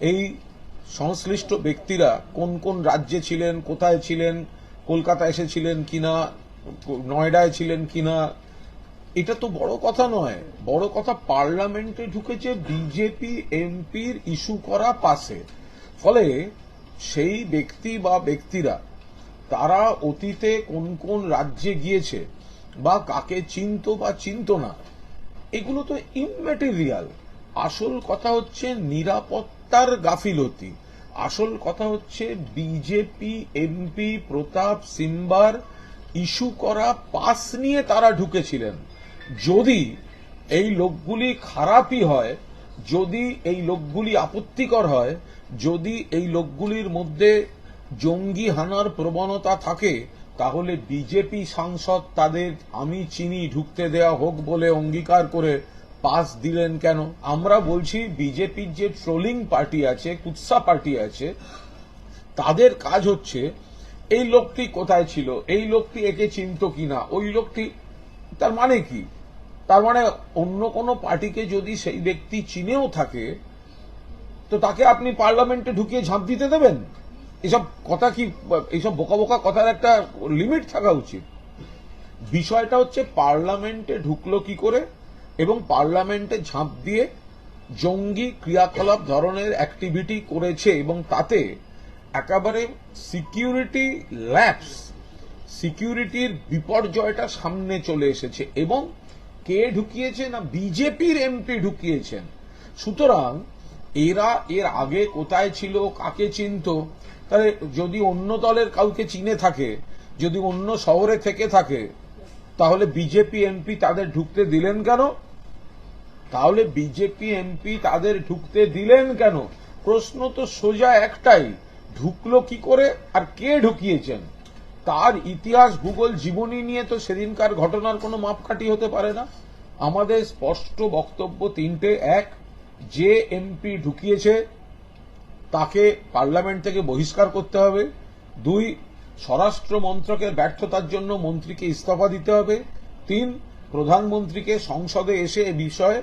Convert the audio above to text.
এই সংশ্লিষ্ট ব্যক্তিরা কোন কোন রাজ্যে ছিলেন, কোথায় ছিলেন, কলকাতা এসেছিলেন কিনা, নয়ডায় ছিলেন কিনা, এটা তো বড় কথা নয়। বড় কথা পার্লামেন্টে ঢুকেছে বিজেপি, এমপির ইস্যু করা পাশে। ফলে সেই ব্যক্তি বা ব্যক্তিরা, তারা অতীতে কোন কোন রাজ্যে গিয়েছে বা কাকে চিনতো বা চিনতো না, এগুলো তো ইমমেটেরিয়াল আসল কথা হচ্ছে নিরাপত্তার গাফিলতি। আসল কথা হচ্ছে, বিজেপি, এমপি, প্রতাপ, সিম্বার ইস্যু করা পাস নিয়ে তারা ঢুকেছিলেন। যদি এই লোকগুলি খারাপই হয়, যদি এই লোকগুলি আপত্তিকর হয়, যদি এই লোকগুলির মধ্যে জঙ্গি হানার প্রবণতা থাকে, তাহলে বিজেপি সাংসদ তাদের আমি চিনি, ঢুকতে দেয়া হোক বলে অঙ্গীকার করে পাস দিলেন কেন? আমরা বলছি, বিজেপির যে ট্রোলিং পার্টি আছে, কুৎসা পার্টি আছে, তাদের কাজ হচ্ছে, এই লোকটি কোথায় ছিল? এই লোকটি একে চিনত কিনা? ওই লোকটি, তার মানে কি? তার মানে অন্য কোনো পার্টিকে যদি সেই ব্যক্তি চিনেও থাকে, তো তাকে আপনি পার্লামেন্টে ঢুকিয়ে ঝাঁপ দিতে দেবেন? এসব কথা কি এইসব বোকা বোকা কথার একটা লিমিট থাকা উচিত? বিষয়টা হচ্ছে, পার্লামেন্টে ঢুকলো কি করে? এবং পার্লামেন্টে ঝাঁপ দিয়ে জঙ্গি ক্রিয়াকলাপ ধরনের অ্যাক্টিভিটি করেছে এবং তাতে একেবারে সিকিউরিটি ল্যাপস সিকিউরিটির বিপর্যয়টা সামনে চলে এসেছে। এবং কে ঢুকিয়েছে না বিজেপির এমপি ঢুকিয়েছেন? সুতরাং এরা এর আগে কোথায় ছিল, কাকে চিনতো? তাহলে যদি অন্য দলের কাউকে চিনে থাকে, যদি অন্য শহরে থেকে থাকে, তাহলে বিজেপি এমপি তাদের ঢুকতে দিলেন কেন? তাহলে বিজেপি এমপি তাদের ঢুকতে দিলেন কেন? প্রশ্ন তো সোজা একটাই, ঢুকলো কি করে আর কে ঢুকিয়েছেন? তার ইতিহাস, ভূগোল, জীবনী নিয়ে তো সেদিনকার ঘটনার কোনো মাপকাঠি হতে পারে না। আমাদের স্পষ্ট বক্তব্য তিনটে। এক, যে এমপি ঢুকিয়েছে, তাকে পার্লামেন্ট থেকে বহিষ্কার করতে হবে। দুই, স্বরাষ্ট্র মন্ত্রকের ব্যর্থতার জন্য মন্ত্রীকে ইস্তফা দিতে হবে। তিন, প্রধানমন্ত্রীকে সংসদে এসে এ বিষয়ে